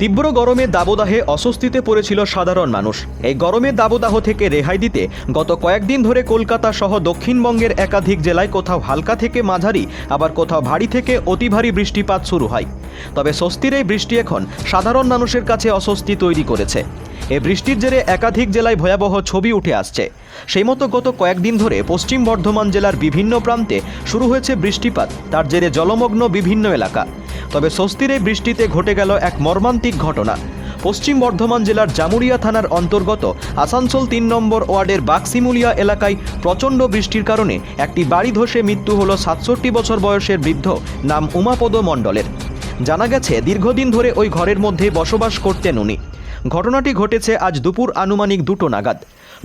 তীব্র গরমের দাবদাহে অস্বস্তিতে পড়েছিল সাধারণ মানুষ। এই গরমের দাবদাহ থেকে রেহাই দিতে গত কয়েকদিন ধরে কলকাতা সহ দক্ষিণবঙ্গের একাধিক জেলায় কোথাও হালকা থেকে মাঝারি, আবার কোথাও ভারী থেকে অতি ভারী বৃষ্টিপাত শুরু হয়। তবে স্বস্তির এই বৃষ্টি এখন সাধারণ মানুষের কাছে অস্বস্তি তৈরি করেছে। এই বৃষ্টির জেরে একাধিক জেলায় ভয়াবহ ছবি উঠে আসছে। সেই মতো গত কয়েকদিন ধরে পশ্চিম বর্ধমান জেলার বিভিন্ন প্রান্তে শুরু হয়েছে বৃষ্টিপাত, তার জেরে জলমগ্ন বিভিন্ন এলাকা। তবে স্বস্তির এই বৃষ্টিতে ঘটে গেল এক মর্মান্তিক ঘটনা। পশ্চিম বর্ধমান জেলার জামুরিয়া থানার অন্তর্গত আসানসোল তিন নম্বর ওয়ার্ডের বাক্সিমুলিয়া এলাকায় প্রচণ্ড বৃষ্টির কারণে একটি বাড়ি ধসে মৃত্যু হল সাতষট্টি বছর বয়সের বৃদ্ধ নাম উমাপদ মণ্ডলের। জানা গেছে, দীর্ঘদিন ধরে ওই ঘরের মধ্যে বসবাস করতেন উনি। ঘটনাটি ঘটেছে আজ দুপুর আনুমানিক দুটো নাগাদ।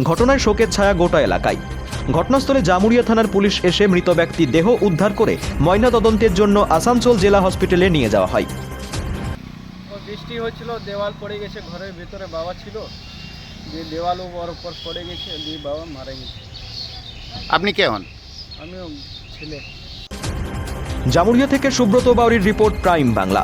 ঘটনায় শোকের ছায়া গোটা এলাকায়। ঘটনাস্থলে জামুরিয়া থানার পুলিশ এসে মৃত ব্যক্তির দেহ উদ্ধার করে ময়নাতদন্তের জন্য আসানসোল জেলা হসপিটালে নিয়ে যাওয়া হয়। বৃষ্টি হচ্ছিল দেওয়াল পড়ে গেছে ঘরের ভেতরে বাবা ছিল। দিয়ে দেওয়ালও ওর উপর পড়ে গেছে দিয়ে বাবা মারা গেছে। আপনি কে হন? আমি ছেলে। জামুরিয়া থেকে সুব্রত বাউরির রিপোর্ট প্রাইম বাংলা।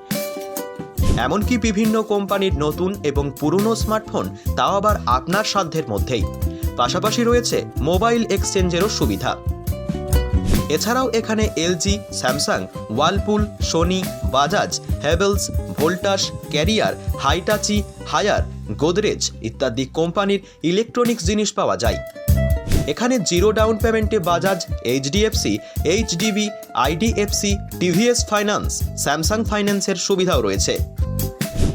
এমনকি বিভিন্ন কোম্পানির নতুন এবং পুরনো স্মার্টফোন, তাও আবার আপনার সাধ্যের মধ্যেই। পাশাপাশি রয়েছে মোবাইল এক্সচেঞ্জেরও সুবিধা। এছাড়াও এখানে LG, Samsung, Whirlpool, Sony, Bajaj Havells Voltas, Carrier, Hitachi, Haier, Godrej ইত্যাদি কোম্পানির ইলেকট্রনিক্স জিনিস পাওয়া যায়। এখানে জিরো ডাউন পেমেন্টে Bajaj, HDFC, HDB, IDFC, TVS finance, Samsung ফাইন্যান্সের সুবিধাও রয়েছে।